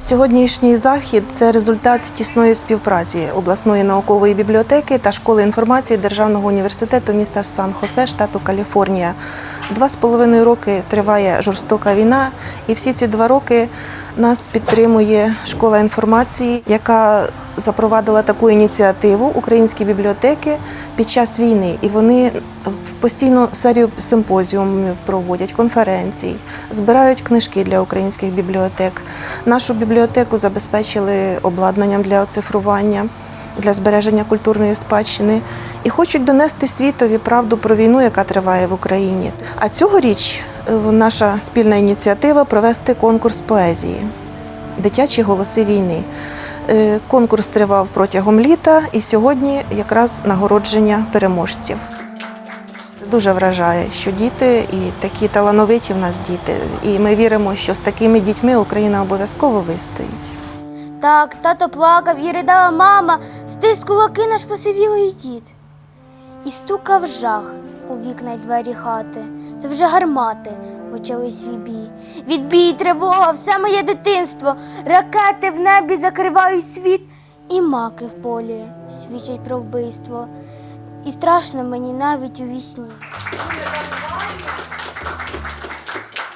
Сьогоднішній захід це результат тісної співпраці обласної наукової бібліотеки та школи інформації Державного університету міста Сан-Хосе, штату Каліфорнія. Два з половиною роки триває жорстока війна, і всі ці два роки нас підтримує школа інформації, яка запровадила таку ініціативу Українські бібліотеки під час війни. І вони постійно серію симпозіумів проводять, конференцій, збирають книжки для українських бібліотек. Нашу бібліотеку забезпечили обладнанням для оцифрування, для збереження культурної спадщини і хочуть донести світові правду про війну, яка триває в Україні. А цьогоріч е, наша спільна ініціатива провести конкурс поезії Дитячі голоси війни. Е, Конкурс тривав протягом літа, і сьогодні якраз нагородження переможців. Це дуже вражає, що діти і такі талановиті в нас діти. І ми віримо, що з такими дітьми Україна обов'язково вистоїть. Так, тато плакав і ридала мама, стис кулаки наш посивілий дід. І стукав жах у вікна й двері хати. Це вже гармати почали свій бій. Відбій, тривога, все моє дитинство. Ракети в небі закривають світ, і маки в полі свідчать про вбивство. І страшно мені навіть у вісні.